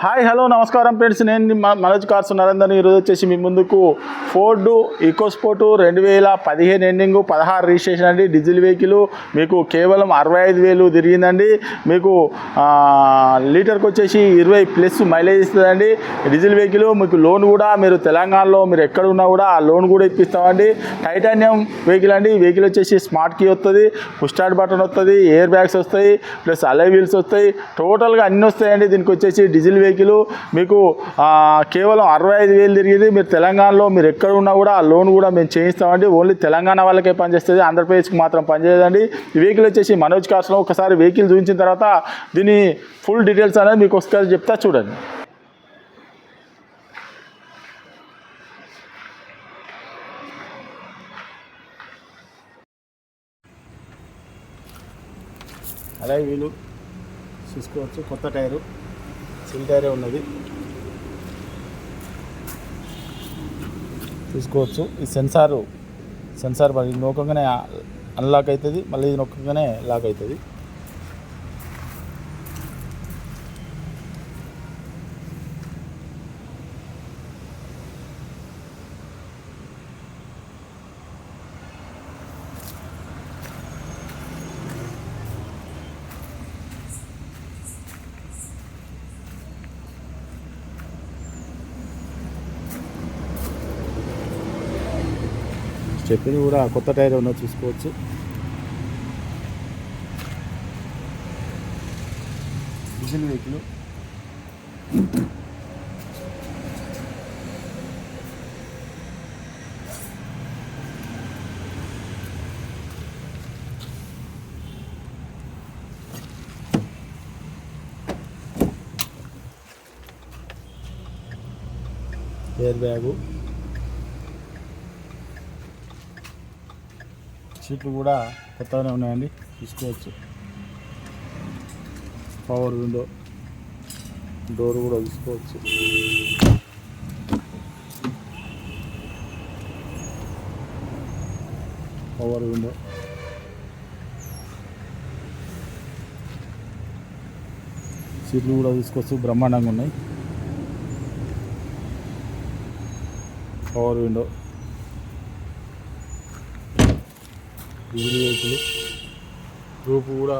Hi hello నమస్కారం friends. నేను Manoj cars Narender ఈరోజు వచ్చేసి మీ ముందుకు ఫోర్డు ఈకోస్పోర్ట్ రెండు వేల పదిహేను ఎండింగ్ పదహారు రిజిస్ట్రేషన్ అండి. డీజిల్ వెహికల్ మీకు కేవలం అరవై ఐదు వేలు తిరిగిందండి. మీకు లీటర్కి వచ్చేసి ఇరవై ప్లస్ మైలేజ్ ఇస్తుందండి. డీజిల్ వెహికల్ మీకు లోన్ కూడా మీరు తెలంగాణలో మీరు ఎక్కడ ఉన్నా కూడా ఆ లోన్ కూడా ఇప్పిస్తామండి. టైటానియం వెహికల్ అండి. ఈ వెహికల్ వచ్చేసి స్మార్ట్ కీ వస్తుంది స్టార్ట్ బటన్ వస్తుంది ఎయిర్ బ్యాగ్స్ వస్తాయి ప్లస్ అలై వీల్స్ వస్తాయి. టోటల్గా అన్నీ వస్తాయండి. దీనికి వచ్చేసి డీజిల్ వెహికల్ మీకు కేవలం అరవై ఐదు వేలు తిరిగింది మీరు తెలంగాణలో మీరు ఎక్కడ ఉన్నా కూడా ఆ లోన్ కూడా మేము చేయిస్తామండి. ఓన్లీ తెలంగాణ వాళ్ళకే పనిచేస్తుంది ఆంధ్రప్రదేశ్కి మాత్రం పనిచేయదండి. ఈ వెహికల్ వచ్చేసి మనోజ్ కార్స్లో ఒకసారి వెహికల్ చూపించిన తర్వాత దీని ఫుల్ డీటెయిల్స్ అనేది మీకు ఒకసారి చెప్తా చూడండి. అలాగే వీళ్ళు చూసుకోవచ్చు కొత్త టైరు. ఫిల్టరే ఉన్నది. చూసుకోవచ్చు ఈ సెన్సారు సెన్సార్ మరి నొక్కగానే అన్లాక్ అవుతుంది. మళ్ళీ ఇది నొక్కగానే లాక్ అవుతుంది. చెప్పింది కూడా కొత్త టైర్ ఉన్నది చూసుకోవచ్చు. Diesel vehicle. Air bag. సీట్లు కూడా కొత్తగానే ఉన్నాయండి. తీసుకోవచ్చు. పవర్ విండో డోర్ కూడా తీసుకోవచ్చు. పవర్ విండో సీట్లు కూడా తీసుకోవచ్చు. బ్రహ్మాండంగా ఉన్నాయి. Power window diesel vehicle group కూడా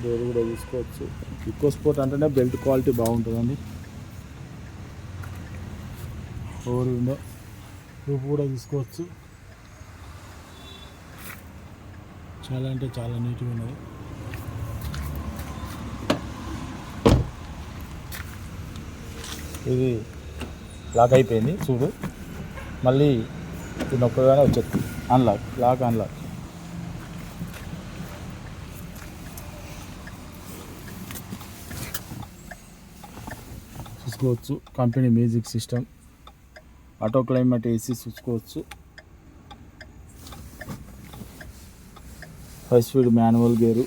డోర్ కూడా తీసుకోవచ్చు. ఎక్కువ స్పోర్ట్ అంటేనే బెల్ట్ క్వాలిటీ బాగుంటుందండి. ఓవర్ విండో రూపు కూడా తీసుకోవచ్చు. చాలా అంటే చాలా నీట్గా ఉన్నది. ఇది లాక్ అయిపోయింది చూడు. మళ్ళీ ఇది నొక్కగానే వచ్చేది. అన్లాక్ లాక్ అన్లాక్ చూసుకోవచ్చు. Company music system. Auto climate AC చూసుకోవచ్చు. Five speed manual gear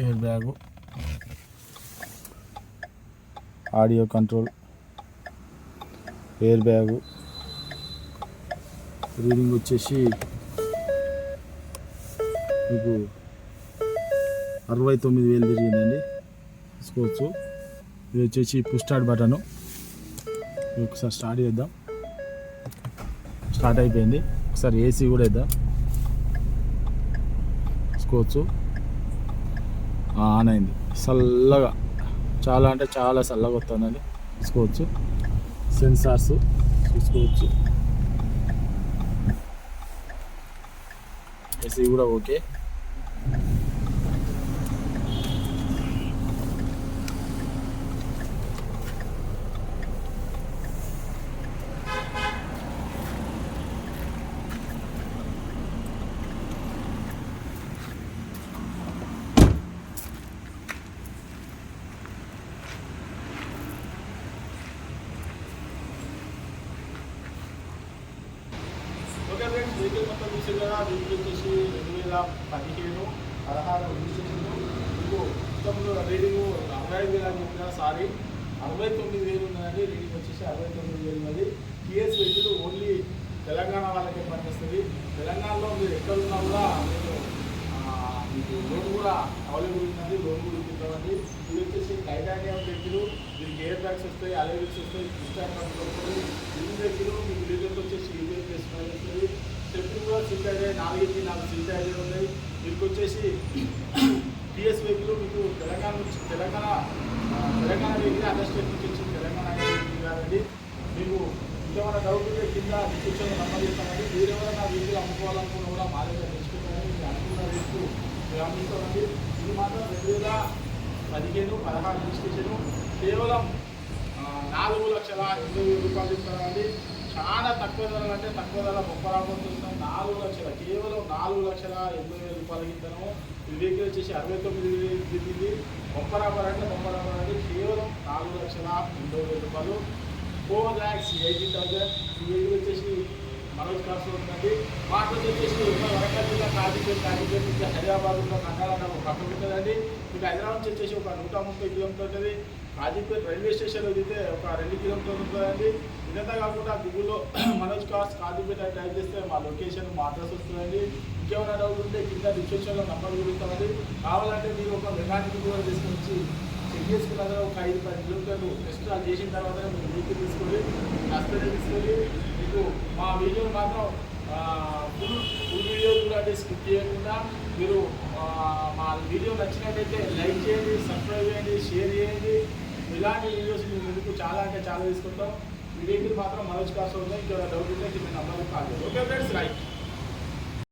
air bag audio control air bag reading వచ్చేసి మీకు అరవై తొమ్మిది వేలు తిరిగిందండి. తీసుకోవచ్చు. ఇది వచ్చేసి పుస్టార్ట్ బటను. ఒకసారి స్టార్ట్ చేద్దాం. స్టార్ట్ అయిపోయింది. ఒకసారి ఏసీ కూడా వేద్దాం. తీసుకోవచ్చు. ఆన్ అయింది. చల్లగా. చాలా అంటే చాలా చల్లగా వస్తుందండి. చూసుకోవచ్చు. సెన్సార్స్ చూసుకోవచ్చు. ఏసీ కూడా ఓకే. ఓకే ఫ్రెండ్స్ మొత్తం వచ్చేసి రెండు వేల పదిహేను పదహారు రిజిస్ట్రేషన్ మీకు మొత్తంలో రీడింగ్ అరవై ఐదు వేలు అని చెప్పిన సారీ. అరవై తొమ్మిది వేలు ఉన్నదండి రీడింగ్ వచ్చేసి అరవై తొమ్మిది వేలు ఉన్నది. టీఎస్ వెహికల్ ఓన్లీ తెలంగాణ వాళ్ళకే పనిచేస్తుంది. తెలంగాణలో మీరు ఎక్కడ ఉన్నా కూడా మీరు మీకు లోన్ కూడా అవైలబుల్ ఉన్నది లోన్ కూడా ఇప్పిస్తామండి ఇది వచ్చేసి టైటానియం వెహికల్ దీనికి ఎయిర్ బ్యాగ్స్ వస్తాయి అలైవిల్స్ వస్తాయి ఇన్స్టాగ్రామ్ వస్తుంది ఇది వెహికల్ మీకు లీజర్కి వచ్చేసి ఈవీఎం ప్లేస్ వస్తుంది. స్టెప్ని కూడా సీట్ అయితే నాలుగింటి నాలుగు సీట్ అయితే ఉన్నాయి. మీకు వచ్చేసి పిఎస్ వెహికల్ మీకు తెలంగాణ నుంచి Telangana Telangana vehicle other state నుంచి వచ్చింది. తెలంగాణ కాదండి. మీకు ఇంకేమైనా డౌట్ ఉంటే కింద డిస్క్రిప్షన్లో నంబర్ ఇస్తామండి మీరు ఎవరైనా వెహికల్ అమ్ముకోవాలనుకున్న కూడా మా దగ్గర తెచ్చుకుంటారని మీరు అనుకున్న రేటు మేము అమ్ముతామండి ఇది మాత్రం రెండు వేల పదిహేను పదహారు రిజిస్ట్రేషను కేవలం నాలుగు లక్షల ఎనభై వేల రూపాయలు ఇస్తారండి చాలా తక్కువ ధరలు అంటే తక్కువ ధర గొప్ప రాబోతున్నాం నాలుగు లక్షల కేవలం నాలుగు లక్షల ఎనభై వేల రూపాయలకి ఇస్తాము ఈ వెహికల్ వచ్చేసి అరవై తొమ్మిది వేలు దిగింది గొప్ప రాబర్ అంటే గొప్ప రాబర్ అంటే కేవలం నాలుగు లక్షల ఎనభై వేల రూపాయలు. ఫోర్ ల్యాక్స్ ఎయిటీ థౌసండ్ ఈ వెహికల్ వచ్చేసి మనోజ్ కాసు ఉందండి. వాటిలో వచ్చేసి ఉమ్మడి వరంగల్ జిల్లా కాజీపేట కాజీపేట నుంచి హైదరాబాద్లో కండాల ఒక పక్కన ఉంటుందండి. మీకు హైదరాబాద్ నుంచి వచ్చేసి ఒక నూట ముప్పై కిలోమీటర్ ఉంటుంది. కాజీపేట రైల్వే స్టేషన్లో దిగితే ఒక రెండు కిలోమీటర్లు ఉంటుందండి ఇదంతా కాకుండా గూగుల్లో మనోజ్ కార్స్ కాజీపేట అని టైప్ చేస్తే మా లొకేషన్ మా అడ్రస్ వస్తుందండి. ఇంకేమైనా డౌట్ ఉంటే కింద డిస్క్రిప్షన్లో నంబర్ చూపిస్తామండి కావాలంటే మీరు ఒక మెకానిక్ కూడా తీసుకొచ్చి చెక్ చేసుకున్న తర్వాత ఒక ఐదు పది కిలోమీటర్లు టెస్ట్ అది చేసిన తర్వాత మీరు వెహికల్ తీసుకొని హాస్పిటల్ తీసుకొని మీకు మా వీడియోని మాత్రం ఫుల్ ఫుల్ వీడియో చూడండి స్కిప్ చేయకుండా మీరు మా వీడియో నచ్చినట్టయితే లైక్ చేయండి సబ్స్క్రైబ్ చేయండి షేర్ చేయండి. ఇలాంటి వీడియోస్ మేము ముందుకు చాలా అంటే చాలా తీసుకుంటాం. ఈ మాత్రం మనోజ్ కాస్ట్ ఉంది ఇంకా డౌట్ ఉంటే కింద నంబర్కి కాల్ చేయాలి ఓకే ఫ్రెండ్స్ రైట్